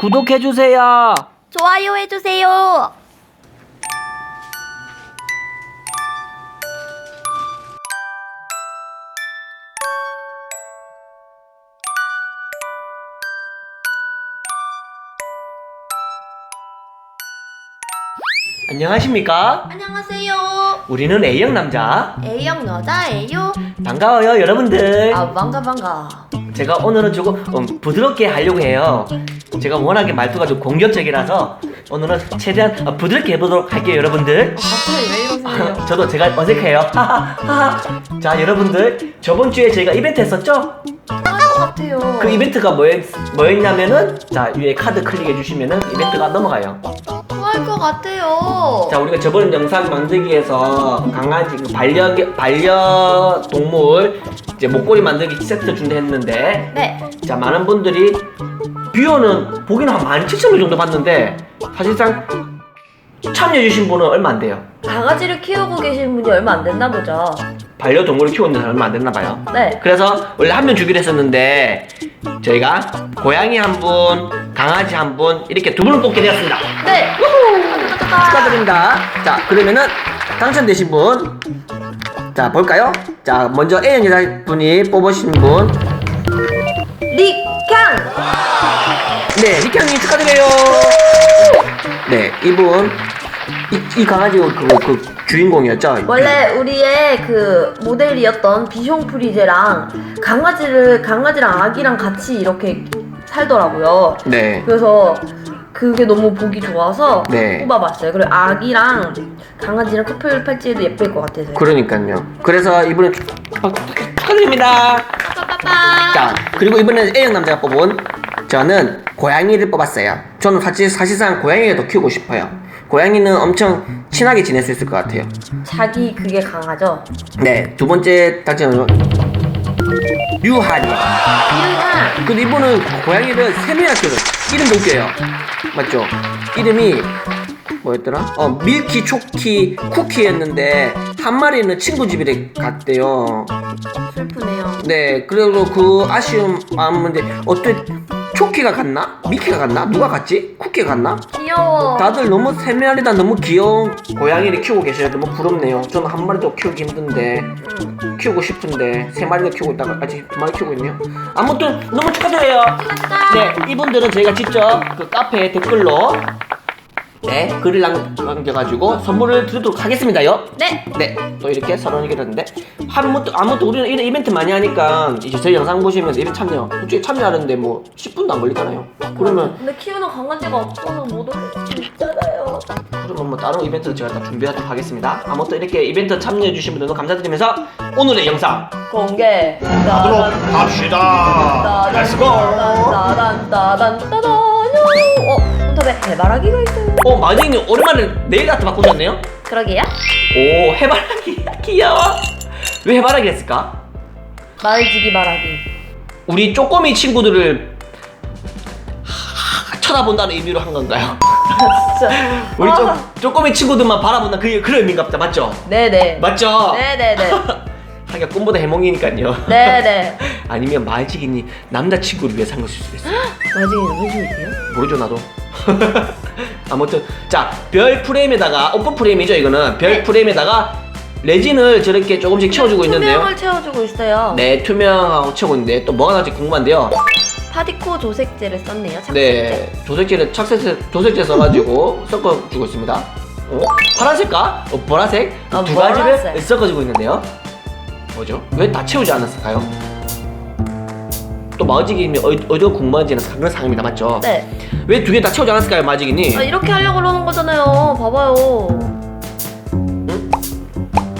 구독해주세요. 좋아요 해주세요. 안녕하십니까? 안녕하세요. 우리는 A형 남자. A형 여자예요. 반가워요, 여러분들. 아 반가 반가. 제가 오늘은 조금 음, 부드럽게 하려고 해요. 제가 워낙에 말투가 좀 공격적이라서 오늘은 최대한 어, 부드럽게 해보도록 할게요, 여러분들. 갑자기 왜 이러세요? 저도 제가 어색해요. 자, 여러분들. 저번 주에 저희가 이벤트 했었죠? 할것 같아요. 그 이벤트가 뭐였, 뭐였냐면은, 자, 위에 카드 클릭해 주시면은 이벤트가 넘어가요. 좋아할 것 같아요. 자, 우리가 저번 영상 만들기에서 강아지, 그 반려, 반려 동물, 이제 목걸이 만들기 세트 준다 했는데, 네. 자, 많은 분들이 뷰어는 보기는 한 17,000명 정도 봤는데, 사실상 참여해주신 분은 얼마 안 돼요. 강아지를 키우고 계신 분이 얼마 안 됐나 보죠. 반려동물을 키우는 사람 얼마 안 됐나 봐요. 네. 그래서 원래 한 명 주기로 했었는데, 저희가 고양이 한 분, 강아지 한 분, 이렇게 두 분을 뽑게 되었습니다. 네. 축하드립니다. 자, 그러면은 당첨되신 분. 자, 볼까요? 자, 먼저 A형 여자분이 뽑으신 분. 리캉. 네, 리형님 축하드려요. 네, 이분. 이, 이 강아지 그, 그 주인공이었죠? 원래 우리의 그 모델이었던 비숑 프리제랑 강아지를 강아지랑 아기랑 같이 이렇게 살더라고요. 네. 그래서 그게 너무 보기 좋아서 네. 뽑아봤어요. 그리고 아기랑 강아지랑 커플 팔찌도 예쁠 것 같아서. 그러니까요. 그래서 이분은 축- 어, 축하드립니다. 빠빠빠. 자, 그리고 이번에 A형 남자가 뽑은 저는 고양이를 뽑았어요. 저는 사실, 사실상 고양이가 더 키우고 싶어요. 고양이는 엄청 친하게 지낼 수 있을 것 같아요. 자기 그게 강하죠. 네, 두 번째 당첨은 류한이. 이름은 근데 이분은 고양이를 세 명이나 키워요. 이름도 웃겨요. 맞죠? 이름이 뭐였더라? 어, 밀키 초키 쿠키였는데 한 마리는 친구 집에 갔대요. 슬프네요. 네, 그리고 그 아쉬움 마음인데 어때? 초키가 갔나? 미키가 갔나? 누가 갔지? 쿠키가 갔나? 귀여워. 다들 너무 세 마리 다 너무 귀여운 고양이를 키우고 계셔요. 너무 부럽네요. 저는 한 마리도 키우기 힘든데 응. 키우고 싶은데 세 마리도 키우고 있다가 아직 두 마리 키우고 있네요. 아무튼 너무 축하드려요. 네, 이분들은 저희가 직접 그 카페 댓글로 네 글을 남- 남겨가지고 선물을 드리도록 하겠습니다요. 네. 네, 또 이렇게 서로 얘기했는데 아무것도 아무것도 우리는 이런 이벤트 많이 하니까 이제 저희 영상 보시면 이런 참여 솔직히 참여하는데 뭐 10분도 안 걸리잖아요. 그러면 근데 키우는 강아지가 없어서 못 올 수 있잖아요. 그러면 뭐 다른 이벤트 제가 다 준비하도록 하겠습니다. 아무튼 이렇게 이벤트 참여해주신 분들도 감사드리면서 오늘의 영상 공개. 하도록 합시다. 렛츠고. 따단 따단 따단. 어, 인터넷 해바라기가 있어요. 어 마진이 오랜만에 네일 아트 바꾸셨네요. 그러게요. 오 해바라기 귀여워. 왜 해바라기 했을까? 말지기 바라기. 우리 쪼꼬미 친구들을 하- 쳐다본다는 의미로 한 건가요? 진짜. 우리 아. 쪼, 쪼꼬미 친구들만 바라본다 그 그런 의미인가 보다 맞죠? 네네. 맞죠? 네네네. 하기가 꿈보다 해몽이니까요. 네네. 아니면 마지기니 남자친구를 위해서 한 것일 수도 있어. 말지기 왜 좋으세요? 모르죠 나도. 아무튼 자 별 프레임에다가 오픈 프레임이죠 이거는 별 네. 프레임에다가 레진을 저렇게 조금씩 채워주고 있는데요. 투명을 채워주고 있어요. 네 투명하고 채우고 있는데 또 뭐가 나올지 궁금한데요. 파디코 조색제를 썼네요. 착색제. 네 조색제를 착색 조색제 써가지고 섞어주고 있습니다. 어? 파란색과 어, 보라색 아, 두 가지를 보라색. 섞어주고 있는데요. 뭐죠? 왜 다 채우지 않았을까요? 또 마지기님이 어디- 어디가 궁금한지는 그런 상황입니다 맞죠? 네. 왜 두 개 다 채우지 않았을까요 마지기니? 아, 이렇게 하려고 그러는 거잖아요. 봐봐요.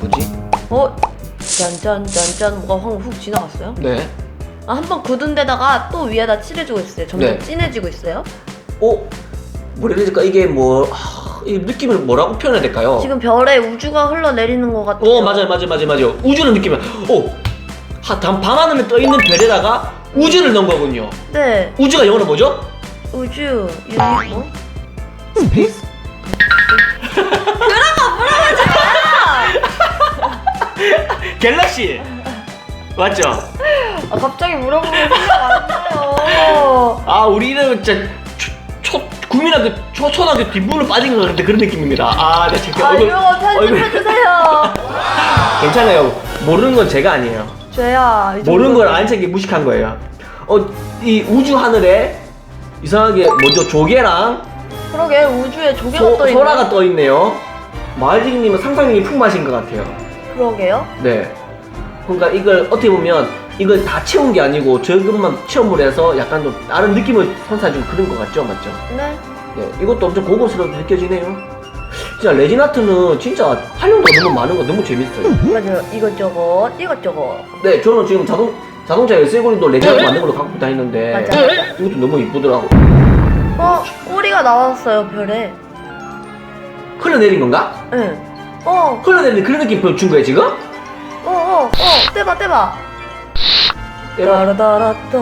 뭐지? 어? 짠짠짠짠 뭐가 확 훅 지나갔어요? 네. 아, 한 번 굳은 데다가 또 위에다 칠해주고 있어요. 점점 네. 진해지고 있어요. 어? 뭐라 해야 될까? 이게 뭐... 하, 이 느낌을 뭐라고 표현해야 될까요? 지금 별에 우주가 흘러내리는 것 같아요. 어 맞아요 맞아요 맞아요 맞아요 우주는 느낌이 어! 하, 밤, 밤하늘에 떠 있는 별에다가 우주를 넣은 거군요 네. 우주가 영어로 뭐죠? 우주 유니 뭐? 스페이스? 갤럭시 맞죠? 아 갑자기 물어보면 생각 안 나요. 아 우리 이름은 진짜 초- 국민학교 초, 초등학교 뒷문을 빠진 것 같은 그런 느낌입니다. 아, 네, 제가 아 얼굴- 이거 편집해주세요 괜찮아요. 모르는 건 제가 아니에요. 죄야 이 모르는 정도는- 걸안 챙기 무식한 거예요. 어, 이 우주 하늘에 이상하게 먼저 조개랑 그러게 우주에 조개가 소, 떠 있네 소라가 떠 있네요. 마을지기님은 상상력이 풍부하신 것 같아요. 그러게요 네. 그러니까 이걸 어떻게 보면 이걸 다 채운 게 아니고 저것만 체험을 해서 약간 좀 다른 느낌을 선사해주고 그런 것 같죠, 맞죠? 네 네. 이것도 엄청 고급스럽게 느껴지네요. 진짜 레진아트는 진짜 활용도가 너무 많은 거 너무 재밌어요. 맞아요 이것저것 이것저것 네, 저는 지금 자동 자동차 열쇠고리도 레진아트 만든 걸로 갖고 다니는데 맞아. 이것도 너무 이쁘더라고. 어 꼬리가 나왔어요 별에 흘러내린 건가? 응어어어어 흘러내리는 그런 느낌 준 거예요 지금? 어, 어, 떼봐 떼봐 따라따라따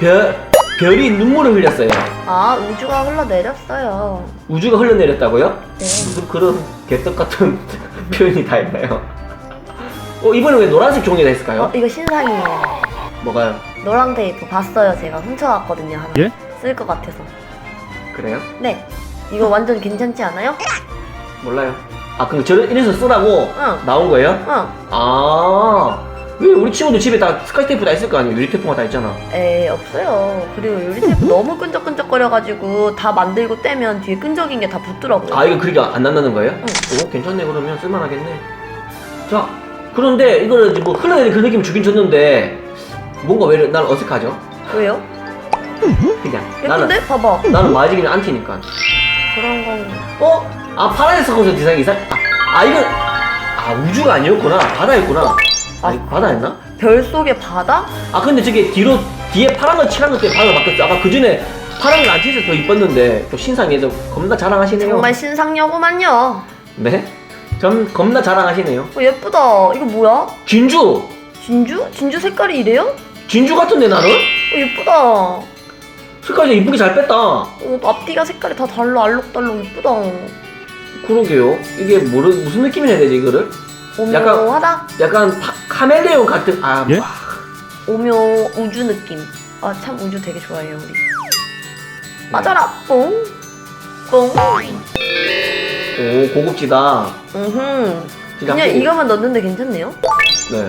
별 별이 눈물을 흘렸어요. 아 우주가 흘러내렸어요 우주가 흘러내렸다고요? 네 무슨 그런 개떡 같은 표현이 다 있나요? 어 이번에 왜 노란색 종이가 있을까요? 어, 이거 신상이에요 뭐가요? 노랑 테이프 봤어요 제가 훔쳐왔거든요 하나 예? 쓸 것 같아서 그래요? 네 이거 완전 괜찮지 않아요? 몰라요. 아 그럼 저를 이래서 쓰라고 응. 나온 거예요? 응 아. 왜 우리 친구들 집에 다 스카치 테이프 다 있을 거 아니에요? 유리 테이프가 다 있잖아. 에이 없어요 그리고 유리 테이프 너무 끈적끈적거려가지고 다 만들고 떼면 뒤에 끈적인 게 다 붙더라고요 아 이거 그렇게 안 난다는 거예요? 응. 오 괜찮네 그러면 쓸만하겠네. 자 그런데 이제 뭐 흘러내리는 그 느낌 주긴 줬는데 뭔가 왜 난 어색하죠? 왜요? 그냥 나는 예쁜데? 봐봐 나는 마지기는 안티니까. 그런 건 어? 아 파란색 섞어서 디자인 이상? 아, 아 이건 아 우주가 아니었구나 바다였구나. 아 이거 바다였나? 별 속의 바다? 아 근데 저게 뒤로 뒤에 파란 거 칠한 것 때문에 바다가 바뀌었어. 아까 그 전에 파란 걸안 칠해서 더 이뻤는데 또 신상에서 겁나 자랑하시네요. 정말 신상여구만요 네? 전 겁나 자랑하시네요. 어, 예쁘다 이거 뭐야? 진주 진주? 진주 색깔이 이래요? 진주 같은데 나는? 어 예쁘다 색깔이 이쁘게 잘 뺐다. 어, 앞뒤가 색깔이 다 달라 알록달록 예쁘다 그러게요. 이게 뭐를 무슨 느낌이 해야 되지 이거를? 약간- 오묘하다 약간 파- 카멜레온 같은 아 예? 와, 오묘 우주 느낌 아 참 우주 되게 좋아해요 우리 맞아라 뽕 뽕. 오 고급지다. 음흠. 진짜 그냥 한번- 이거만 넣는데 괜찮네요. 네.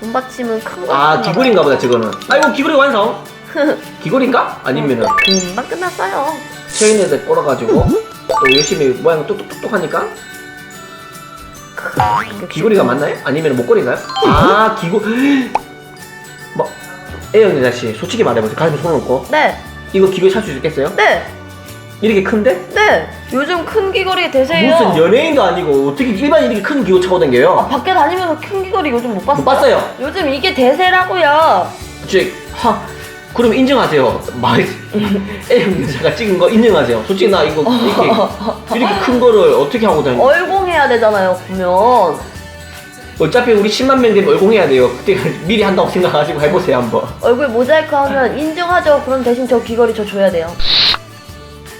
돈받침은 큰 거. 아 귀걸이인가 보다 저거는. 아이고 귀걸이 완성. 귀걸이인가? 아니면은 금방 끝났어요. 체인에다 걸어가지고 또 열심히 모양 똑똑똑똑 하니까 귀걸이가 맞나요? 아니면 목걸이인가요? 아 귀고 뭐 애영 여자씨 솔직히 말해보세요 가슴에 손 얹고 네, 이거 귀걸이 살 수 있겠어요? 네, 이렇게 큰데? 네. 요즘 큰 귀걸이 대세예요. 무슨 연예인도 아니고 어떻게 일반 이렇게 큰 귀걸이 차고 다녀요? 밖에 다니면서 큰 귀걸이 요즘 못 봤어요? 못 봤어요. 요즘 이게 대세라고요. 저, 하, 그럼 인정하세요. 말, 애형 여자가 찍은 거 인정하세요. 솔직히 나 이거 이렇게, 이렇게 큰 거를 어떻게 하고 다니 얼공해야 되잖아요, 보면. 어차피 우리 10만 명 되면 얼공해야 돼요. 그때 미리 한다고 생각하시고 해보세요, 한번. 얼굴 모자이크 하면 인정하죠. 그럼 대신 저 귀걸이 저 줘야 돼요.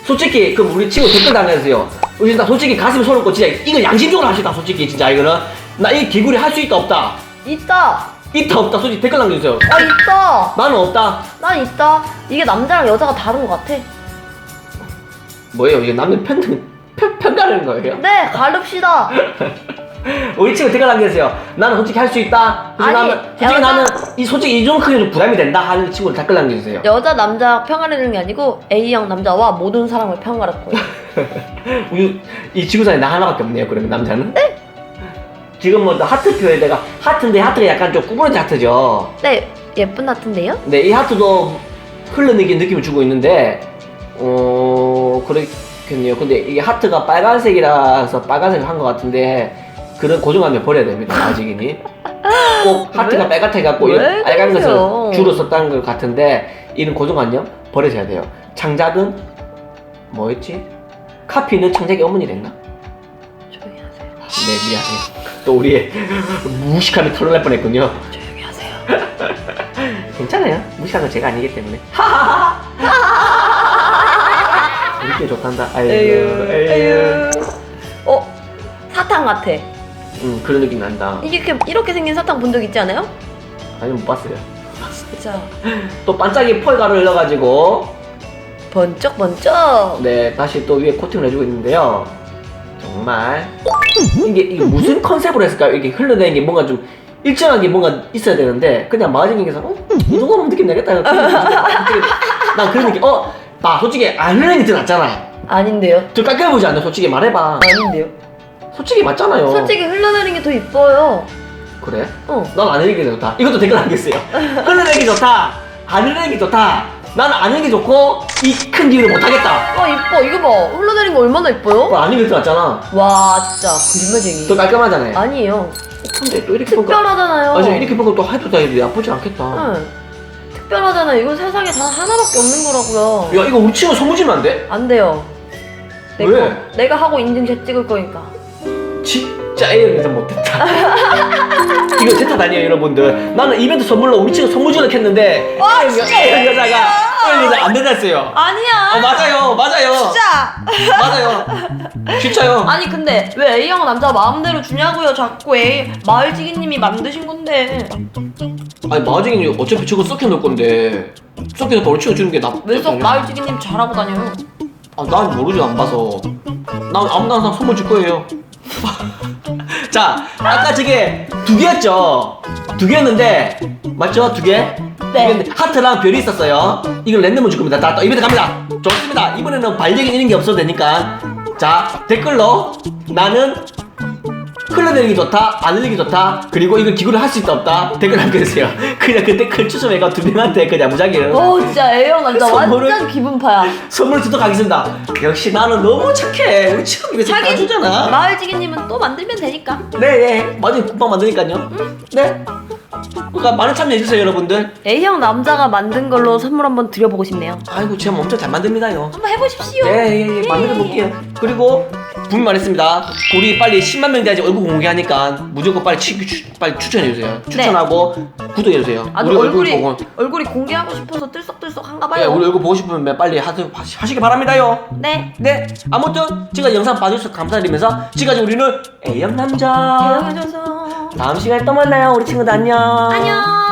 솔직히, 그럼 우리 친구 댓글 달아주세요. 우리 나 솔직히 손을 꽂고 진짜 이거 양심적으로 합시다, 솔직히. 진짜 이거는. 나 이 귀걸이 할 수 있다, 없다. 있다. 있다, 없다. 솔직히 댓글 남겨주세요. 아, 있다. 나는 없다. 난 있다. 이게 남자랑 여자가 다른 것 같아. 뭐예요? 이게 남녀 평등, 평, 평가하는 거예요? 네, 가릅시다. 우리 친구 댓글 남겨주세요. 나는 솔직히 할 수 있다. 솔직히 아니, 나는, 솔직히 여자- 나는 이 솔직히 이 정도 크기는 좀 부담이 된다 하는 친구를 댓글 남겨주세요. 여자 남자 평가하는 게 아니고 A형 남자와 모든 사람을 평가할 거예요. 우리 이 지구상에 나 하나밖에 없네요. 그러면 남자는? 네. 지금 뭐 하트표에 내가 하트인데 하트가 약간 좀 구부러진 하트죠. 네, 예쁜 하트인데요? 네, 이 하트도 흘러내긴 느낌을 주고 있는데, 어, 그렇겠네요. 근데 이게 하트가 빨간색이라서 빨간색을 한 것 같은데, 그런 고정관념 버려야 됩니다, 아직이니. 꼭 하트가 왜? 빨갛게 갖고 왜 빨간 것을? 주로 썼다는 것 같은데, 이런 고정관념 버려야 돼요. 창작은 뭐였지? 카피는 창작의 어머니 됐나? 조용히 하세요. 네, 미안해요. 또 우리의 무식함이 털어날 뻔했군요. 조용히 하세요. 괜찮아요. 무식한 건 제가 아니기 때문에. 우리끼리 좋단다. 아이고, 에휴, 에휴. 에휴. 어, 사탕 같아. 음, 그런 느낌 난다. 이게 이렇게, 이렇게 생긴 사탕 본 적 있지 않아요? 아니, 못 봤어요. 진짜. 또 반짝이 펄가루 넣어가지고, 번쩍번쩍. 네, 다시 또 위에 코팅을 해주고 있는데요. 정말 이게, 이게 무슨 컨셉으로 했을까요? 이게 흘러내는 게 뭔가 좀 일정한 게 뭔가 있어야 되는데 그냥 마지막에서 어? 이 정도면 느낌 나겠다. 난 그런 느낌. 어, 나 솔직히 안 흘러내는 게더 낫잖아. 아닌데요? 더 깔끔해 보지 않나? 솔직히 말해봐. 아닌데요? 솔직히 맞잖아요. 솔직히 흘러내리는 게 더 이뻐요. 그래? 어. 난안 흘리는 게 좋다. 이것도 댓글 남겼어요. 흘러내는 게 좋다. 안게 좋다. 나는 안 흘리는 게 좋고 이 큰 기회를 못 하겠다. 아 이뻐. 이거 봐. 흘러내린 거 얼마나 이뻐요? 안 흘리는 게 낫잖아. 와 진짜 거짓말쟁이. 더 깔끔하잖아요. 아니에요. 근데 또 이렇게 보니까 특별하잖아요. 맞아 이렇게 보고 또 해도 다 나쁘지 않겠다. 응. 특별하잖아요. 이건 세상에 단 하나밖에 없는 거라고요. 야 이거 우리 친구 주면 안 돼? 안 돼요. 내 왜? 거. 내가 하고 인증샷 찍을 거니까. 진 짜 A형에서 못했다. 이거 제타 다니에요 여러분들. 나는 이벤트 선물로 우리 친구 선물 주려 했는데 와, 진짜 A형 여자가 여자 안 된다했어요. 아니야. 어 맞아요 맞아요 진짜. 맞아요 진짜요. 아니 근데 왜 A형 남자 마음대로 주냐고요. 자꾸 A 마을지기님이 만드신 건데. 아니 마징이 어차피 저거 썩혀놓을 건데 썩혀놓고 우리 친구 주는 게 나. 왜 썩 마을지기님 잘하고 다녀요? 아 난 모르죠 안 봐서. 난 아무나 항상 선물 줄 거예요. 자 아까 저게 두 개였죠. 두 개였는데 맞죠 두 개? 네. 두 개였는데 하트랑 별이 있었어요. 이걸 랜덤으로 줄 겁니다. 자, 또 이벤트 갑니다. 좋습니다. 이번에는 반력이 이런 게 없어도 되니까. 자, 댓글로 나는 흘러내리기 좋다, 안 흘리기 좋다, 그리고 이걸 기구를 할 수 있다 없다 댓글 남겨주세요. 그냥 그 댓글 추첨해가 두 명한테 그냥 무작위로 어 진짜 A형 남자 선물을- 완전 기분파야. 선물 주도록 하겠습니다. 역시 나는 너무 착해. 우리 친구 이거 잘 주잖아. 마을지기님은 또 만들면 되니까. 네, 네. 맞아요. 금방 만드니까요. 네. 그러니까 많은 참여해주세요, 여러분들. A형 남자가 만든 걸로 선물 한번 드려보고 싶네요. 아이고, 제가 엄청 잘 만듭니다요. 한번 해보십시오. 네, 예, 예, 만들어 볼게요. 그리고 분명 말했습니다. 우리 빨리 10만 명 돼야지 얼굴 공개하니까 무조건 빨리 추, 추, 빨리 추천해 주세요. 추천하고 구독해 주세요. 네. 아주 우리 얼굴이 얼굴 보고. 얼굴이 공개하고 싶어서 들썩들썩 한가 봐요. 예, 우리 얼굴 보고 싶으면 빨리 하, 하 시기 바랍니다요. 네. 네, 아무튼 제가 영상 봐주셔서 감사드리면서 지금까지 우리는 A형 남자. 대형해줘서 다음 시간에 또 만나요, 우리 친구들 안녕. 안녕.